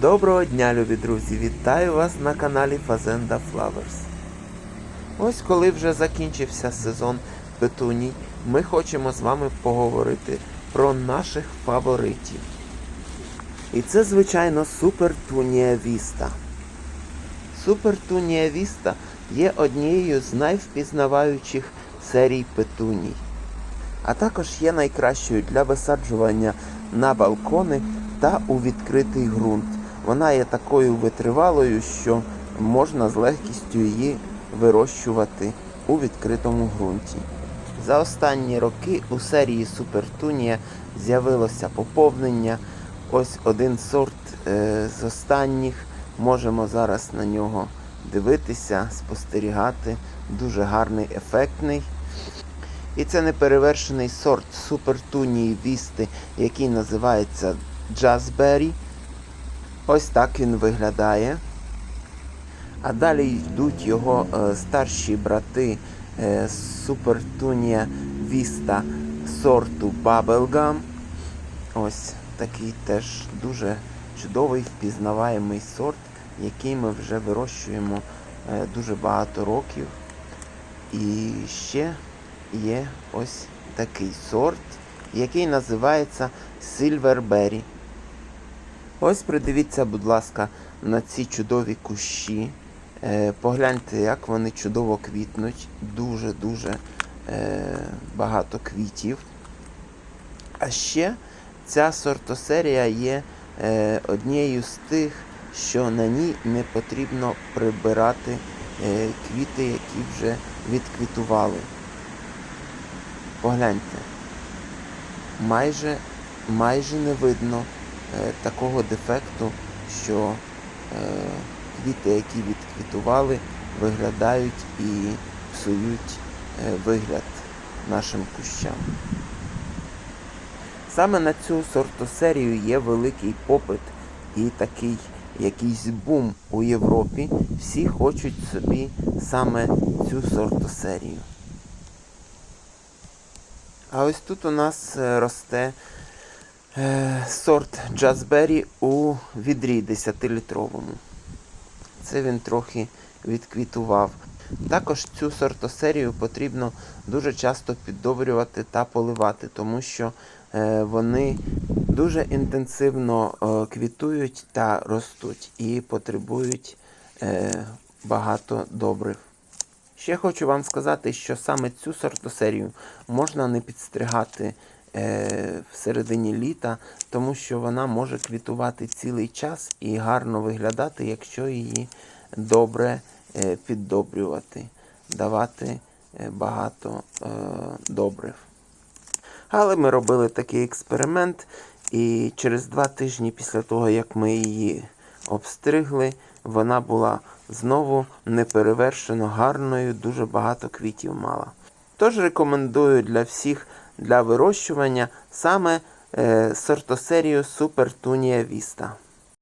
Доброго дня, любі друзі! Вітаю вас на каналі Fazenda Flowers. Ось коли вже закінчився сезон петуній, ми хочемо з вами поговорити про наших фаворитів. І це, звичайно, Супер Тунія Віста. Супер Тунія Віста є однією з найвпізнаваючих серій петуній, а також є найкращою для висаджування на балкони та у відкритий ґрунт. Вона є такою витривалою, що можна з легкістю її вирощувати у відкритому ґрунті. За останні роки у серії Супертунія з'явилося поповнення. Ось один сорт е, з останніх. Можемо зараз на нього дивитися, спостерігати. Дуже гарний, ефектний. І це неперевершений сорт Супертунії Вісти, який називається Джазбері. Ось так він виглядає. А далі йдуть його е, старші брати е, Супертунія Віста сорту Bubblegum. Ось такий теж дуже чудовий впізнаваємий сорт, який ми вже вирощуємо е, дуже багато років. І ще є ось такий сорт, який називається Silverberry. Ось придивіться, будь ласка, на ці чудові кущі. Е, погляньте, як вони чудово квітнуть. Дуже-дуже е, багато квітів. А ще ця сортосерія є е, однією з тих, що на ній не потрібно прибирати квіти, які вже відквітували. Погляньте, майже, майже не видно такого дефекту, що е, квіти, які відквітували, виглядають і псують е, вигляд нашим кущам. Саме на цю сортосерію є великий попит і такий якийсь бум у Європі. Всі хочуть собі саме цю сортосерію. А ось тут у нас е, росте е, сорт Джазбері у відрі 10-літровому. Це він трохи відквітував. Також цю сортосерію потрібно дуже часто піддобрювати та поливати, тому що е, вони дуже інтенсивно е, квітують та ростуть і потребують е, багато добрив. Ще хочу вам сказати, що саме цю сортосерію можна не підстригати е, в середині літа, тому що вона може квітувати цілий час і гарно виглядати, якщо її добре е, піддобрювати, давати е, багато е, добрив. Але ми робили такий експеримент, і через два тижні після того, як ми її обстригли, вона була знову неперевершено гарною, дуже багато квітів мала. Тож рекомендую для всіх для вирощування саме е, сортосерію Super Tunia Vista.